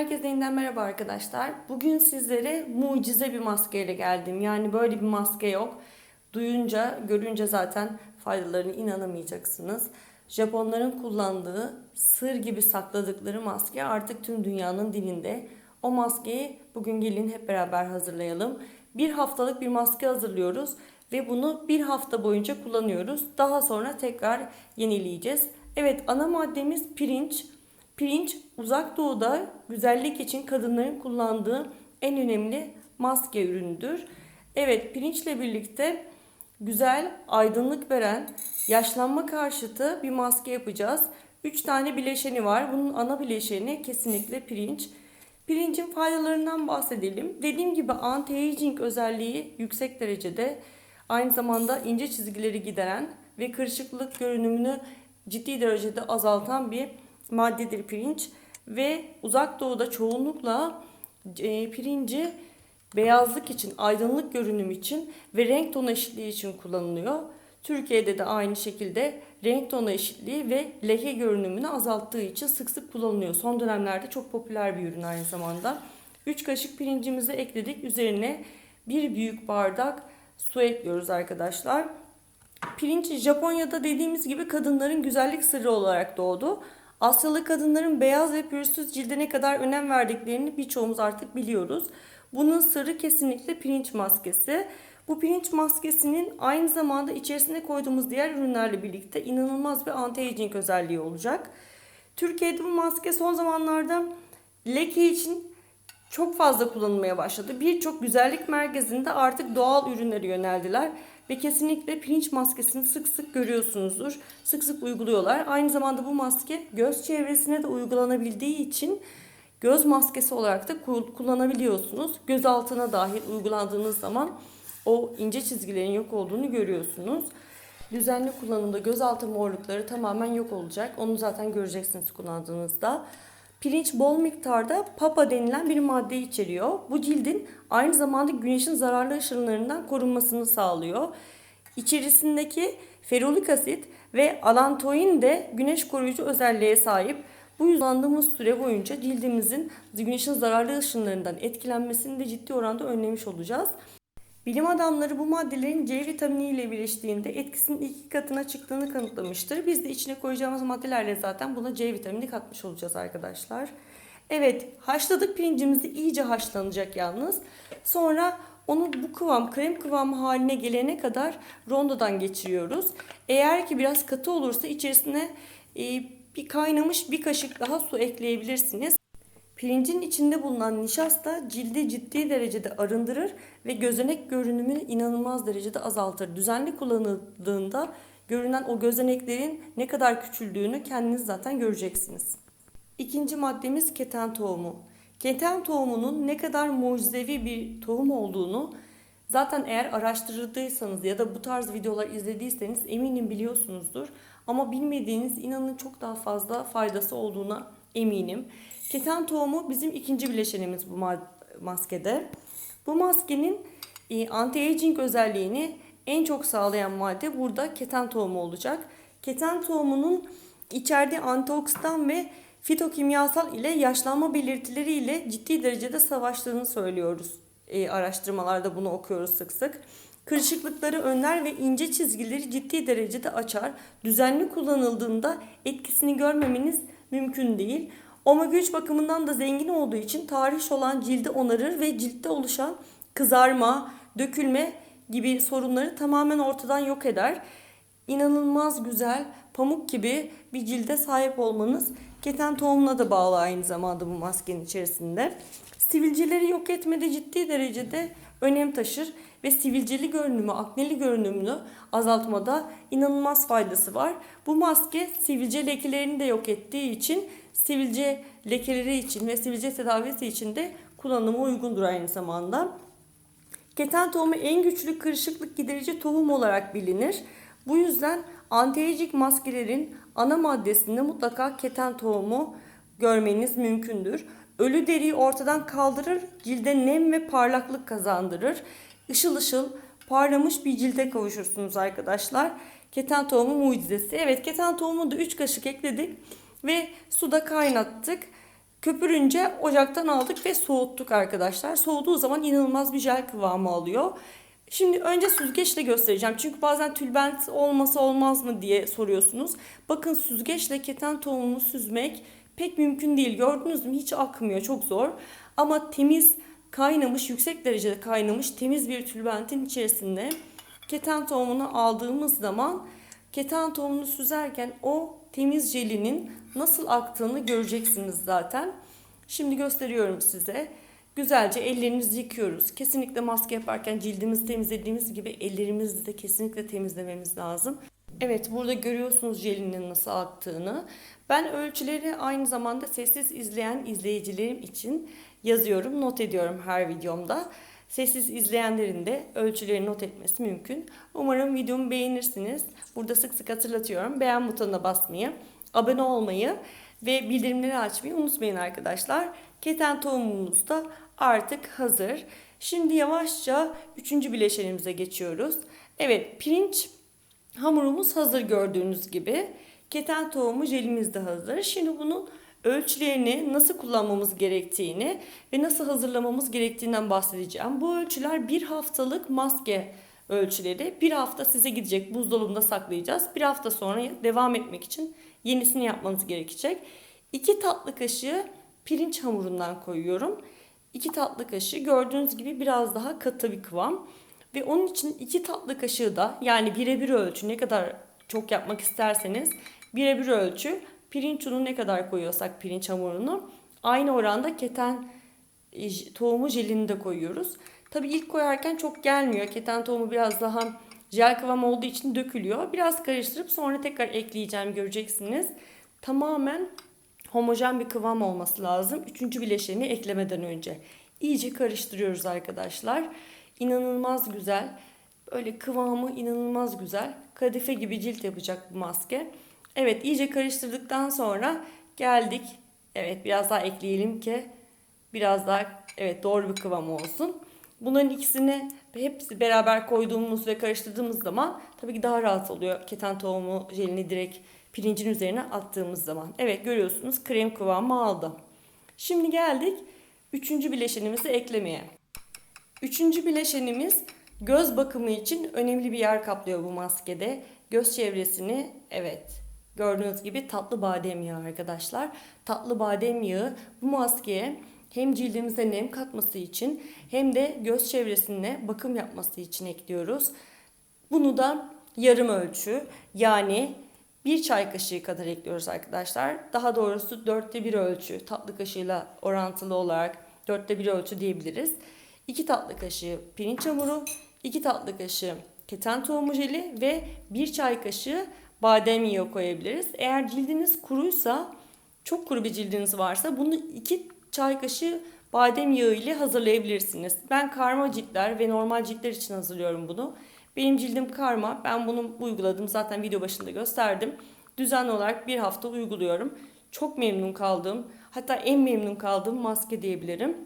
Herkese yeniden merhaba arkadaşlar. Bugün sizlere mucize bir maskeyle geldim. Yani böyle bir maske yok. Duyunca, görünce zaten faydalarını inanamayacaksınız. Japonların kullandığı, sır gibi sakladıkları maske artık tüm dünyanın dilinde. O maskeyi bugün gelin hep beraber hazırlayalım. Bir haftalık bir maske hazırlıyoruz ve bunu bir hafta boyunca kullanıyoruz. Daha sonra tekrar yenileyeceğiz. Evet ana maddemiz pirinç. Pirinç uzak doğuda güzellik için kadınların kullandığı en önemli maske ürünüdür. Evet pirinçle birlikte güzel, aydınlık veren, yaşlanma karşıtı bir maske yapacağız. 3 tane bileşeni var. Bunun ana bileşeni kesinlikle pirinç. Pirincin faydalarından bahsedelim. Dediğim gibi anti-aging özelliği yüksek derecede. Aynı zamanda ince çizgileri gideren ve kırışıklık görünümünü ciddi derecede azaltan bir maddedir pirinç ve uzak doğuda çoğunlukla e, pirinci beyazlık için, aydınlık görünüm için ve renk tonu eşitliği için kullanılıyor. Türkiye'de de aynı şekilde renk tonu eşitliği ve leke görünümünü azalttığı için sık sık kullanılıyor. Son dönemlerde çok popüler bir ürün aynı zamanda. 3 kaşık pirincimizi ekledik. Üzerine bir büyük bardak su ekliyoruz arkadaşlar. Pirinç Japonya'da dediğimiz gibi kadınların güzellik sırrı olarak doğdu. Asyalı kadınların beyaz ve pürüzsüz cilde ne kadar önem verdiklerini birçoğumuz artık biliyoruz. Bunun sırrı kesinlikle pirinç maskesi. Bu pirinç maskesinin aynı zamanda içerisine koyduğumuz diğer ürünlerle birlikte inanılmaz bir anti-aging özelliği olacak. Türkiye'de bu maske son zamanlarda leke için çok fazla kullanılmaya başladı. Birçok güzellik merkezinde artık doğal ürünlere yöneldiler ve kesinlikle pirinç maskesini sık sık görüyorsunuzdur. Sık sık uyguluyorlar. Aynı zamanda bu maske göz çevresine de uygulanabildiği için göz maskesi olarak da kullanabiliyorsunuz. Göz altına dahil uygulandığınız zaman o ince çizgilerin yok olduğunu görüyorsunuz. Düzenli kullanımda gözaltı morlukları tamamen yok olacak. Onu zaten göreceksiniz kullandığınızda. Pirinç bol miktarda papa denilen bir madde içeriyor. Bu cildin aynı zamanda güneşin zararlı ışınlarından korunmasını sağlıyor. İçerisindeki ferulik asit ve alantoin de güneş koruyucu özelliğe sahip. Bu yüzden kullandığımız süre boyunca cildimizin güneşin zararlı ışınlarından etkilenmesini de ciddi oranda önlemiş olacağız. Bilim adamları bu maddelerin C vitamini ile birleştiğinde etkisinin iki katına çıktığını kanıtlamıştır. Biz de içine koyacağımız maddelerle zaten buna C vitamini katmış olacağız arkadaşlar. Evet haşladık pirincimizi iyice haşlanacak yalnız. Sonra onu bu kıvam krem kıvamı haline gelene kadar rondodan geçiriyoruz. Eğer ki biraz katı olursa içerisine e, bir kaynamış bir kaşık daha su ekleyebilirsiniz. Pirincin içinde bulunan nişasta cildi ciddi derecede arındırır ve gözenek görünümünü inanılmaz derecede azaltır. Düzenli kullanıldığında görünen o gözeneklerin ne kadar küçüldüğünü kendiniz zaten göreceksiniz. İkinci maddemiz keten tohumu. Keten tohumunun ne kadar mucizevi bir tohum olduğunu zaten eğer araştırdıysanız ya da bu tarz videolar izlediyseniz eminim biliyorsunuzdur. Ama bilmediğiniz inanın çok daha fazla faydası olduğuna eminim. Keten tohumu bizim ikinci bileşenimiz bu maskede. Bu maskenin e, anti-aging özelliğini en çok sağlayan madde burada keten tohumu olacak. Keten tohumunun içerdiği antioksidan ve fitokimyasal ile yaşlanma belirtileri ile ciddi derecede savaştığını söylüyoruz. E, araştırmalarda bunu okuyoruz sık sık. Kırışıklıkları önler ve ince çizgileri ciddi derecede açar. Düzenli kullanıldığında etkisini görmemeniz mümkün değil. Omega 3 bakımından da zengin olduğu için tahriş olan cildi onarır ve ciltte oluşan kızarma, dökülme gibi sorunları tamamen ortadan yok eder. İnanılmaz güzel, pamuk gibi bir cilde sahip olmanız keten tohumuna da bağlı aynı zamanda bu maskenin içerisinde. Sivilceleri yok etmede ciddi derecede önem taşır ve sivilceli görünümü, akneli görünümünü azaltmada inanılmaz faydası var. Bu maske sivilce lekelerini de yok ettiği için sivilce lekeleri için ve sivilce tedavisi için de kullanıma uygundur aynı zamanda. Keten tohumu en güçlü kırışıklık giderici tohum olarak bilinir. Bu yüzden anti maskelerin ana maddesinde mutlaka keten tohumu görmeniz mümkündür. Ölü deriyi ortadan kaldırır, cilde nem ve parlaklık kazandırır. Işıl ışıl parlamış bir cilde kavuşursunuz arkadaşlar. Keten tohumu mucizesi. Evet keten tohumu da 3 kaşık ekledik ve suda kaynattık. Köpürünce ocaktan aldık ve soğuttuk arkadaşlar. Soğuduğu zaman inanılmaz bir jel kıvamı alıyor. Şimdi önce süzgeçle göstereceğim. Çünkü bazen tülbent olmasa olmaz mı diye soruyorsunuz. Bakın süzgeçle keten tohumunu süzmek pek mümkün değil. Gördünüz mü? Hiç akmıyor. Çok zor. Ama temiz, kaynamış, yüksek derecede kaynamış temiz bir tülbentin içerisinde keten tohumunu aldığımız zaman keten tohumunu süzerken o temiz jelinin nasıl aktığını göreceksiniz zaten. Şimdi gösteriyorum size. Güzelce ellerimizi yıkıyoruz. Kesinlikle maske yaparken cildimizi temizlediğimiz gibi ellerimizi de kesinlikle temizlememiz lazım. Evet burada görüyorsunuz jelinin nasıl aktığını. Ben ölçüleri aynı zamanda sessiz izleyen izleyicilerim için yazıyorum, not ediyorum her videomda. Sessiz izleyenlerin de ölçüleri not etmesi mümkün. Umarım videomu beğenirsiniz. Burada sık sık hatırlatıyorum. Beğen butonuna basmayı, abone olmayı ve bildirimleri açmayı unutmayın arkadaşlar. Keten tohumumuz da artık hazır. Şimdi yavaşça üçüncü bileşenimize geçiyoruz. Evet pirinç hamurumuz hazır gördüğünüz gibi. Keten tohumu jelimiz de hazır. Şimdi bunun ölçülerini nasıl kullanmamız gerektiğini ve nasıl hazırlamamız gerektiğinden bahsedeceğim. Bu ölçüler bir haftalık maske ölçüleri. Bir hafta size gidecek buzdolabında saklayacağız. Bir hafta sonra devam etmek için yenisini yapmanız gerekecek. 2 tatlı kaşığı pirinç hamurundan koyuyorum. 2 tatlı kaşığı gördüğünüz gibi biraz daha katı bir kıvam. Ve onun için 2 tatlı kaşığı da yani birebir ölçü ne kadar çok yapmak isterseniz birebir ölçü pirinç unu ne kadar koyuyorsak pirinç hamurunu aynı oranda keten e, tohumu jelini de koyuyoruz. Tabi ilk koyarken çok gelmiyor. Keten tohumu biraz daha jel kıvam olduğu için dökülüyor. Biraz karıştırıp sonra tekrar ekleyeceğim göreceksiniz. Tamamen homojen bir kıvam olması lazım. Üçüncü bileşeni eklemeden önce. İyice karıştırıyoruz arkadaşlar. İnanılmaz güzel. Böyle kıvamı inanılmaz güzel. Kadife gibi cilt yapacak bu maske. Evet iyice karıştırdıktan sonra geldik. Evet biraz daha ekleyelim ki biraz daha evet doğru bir kıvam olsun. Bunların ikisini hepsi beraber koyduğumuz ve karıştırdığımız zaman tabii ki daha rahat oluyor. Keten tohumu jelini direkt pirincin üzerine attığımız zaman. Evet görüyorsunuz krem kıvamı aldı. Şimdi geldik üçüncü bileşenimizi eklemeye. Üçüncü bileşenimiz göz bakımı için önemli bir yer kaplıyor bu maskede. Göz çevresini evet gördüğünüz gibi tatlı badem yağı arkadaşlar. Tatlı badem yağı bu maskeye hem cildimize nem katması için hem de göz çevresine bakım yapması için ekliyoruz. Bunu da yarım ölçü yani bir çay kaşığı kadar ekliyoruz arkadaşlar. Daha doğrusu dörtte bir ölçü tatlı kaşığıyla orantılı olarak dörtte bir ölçü diyebiliriz. 2 tatlı kaşığı pirinç hamuru, 2 tatlı kaşığı keten tohumu jeli ve 1 çay kaşığı badem yağı koyabiliriz. Eğer cildiniz kuruysa, çok kuru bir cildiniz varsa bunu 2 çay kaşığı badem yağı ile hazırlayabilirsiniz. Ben karma ciltler ve normal ciltler için hazırlıyorum bunu. Benim cildim karma. Ben bunu uyguladım. Zaten video başında gösterdim. Düzenli olarak bir hafta uyguluyorum. Çok memnun kaldım. Hatta en memnun kaldığım maske diyebilirim.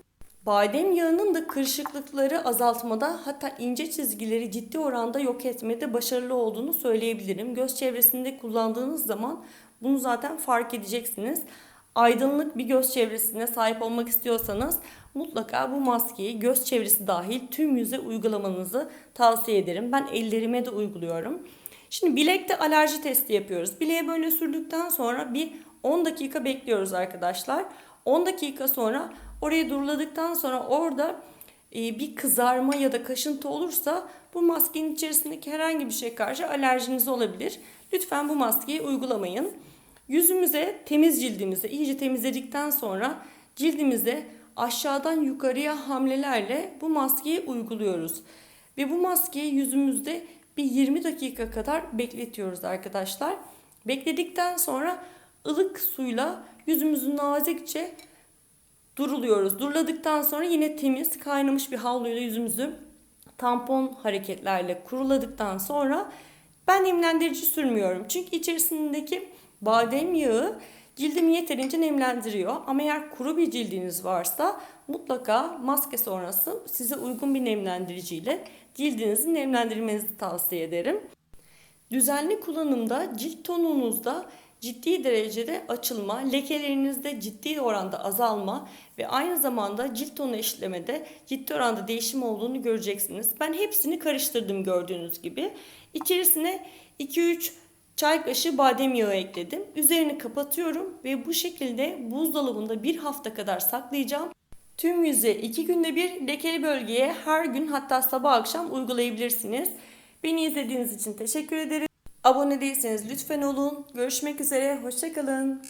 Badem yağının da kırışıklıkları azaltmada hatta ince çizgileri ciddi oranda yok etmede başarılı olduğunu söyleyebilirim. Göz çevresinde kullandığınız zaman bunu zaten fark edeceksiniz. Aydınlık bir göz çevresine sahip olmak istiyorsanız mutlaka bu maskeyi göz çevresi dahil tüm yüze uygulamanızı tavsiye ederim. Ben ellerime de uyguluyorum. Şimdi bilekte alerji testi yapıyoruz. Bileğe böyle sürdükten sonra bir 10 dakika bekliyoruz arkadaşlar. 10 dakika sonra orayı duruladıktan sonra orada e, bir kızarma ya da kaşıntı olursa bu maskenin içerisindeki herhangi bir şey karşı alerjiniz olabilir. Lütfen bu maskeyi uygulamayın. Yüzümüze temiz cildimize iyice temizledikten sonra cildimize aşağıdan yukarıya hamlelerle bu maskeyi uyguluyoruz. Ve bu maskeyi yüzümüzde bir 20 dakika kadar bekletiyoruz arkadaşlar. Bekledikten sonra ılık suyla yüzümüzü nazikçe duruluyoruz. Duruladıktan sonra yine temiz kaynamış bir havluyla yüzümüzü tampon hareketlerle kuruladıktan sonra ben nemlendirici sürmüyorum. Çünkü içerisindeki badem yağı cildimi yeterince nemlendiriyor. Ama eğer kuru bir cildiniz varsa mutlaka maske sonrası size uygun bir nemlendiriciyle cildinizi nemlendirmenizi tavsiye ederim. Düzenli kullanımda cilt tonunuzda ciddi derecede açılma, lekelerinizde ciddi oranda azalma ve aynı zamanda cilt tonu eşitlemede ciddi oranda değişim olduğunu göreceksiniz. Ben hepsini karıştırdım gördüğünüz gibi. İçerisine 2-3 çay kaşığı badem yağı ekledim. Üzerini kapatıyorum ve bu şekilde buzdolabında bir hafta kadar saklayacağım. Tüm yüze 2 günde bir lekeli bölgeye her gün hatta sabah akşam uygulayabilirsiniz. Beni izlediğiniz için teşekkür ederim. Abone değilseniz lütfen olun. Görüşmek üzere, hoşçakalın.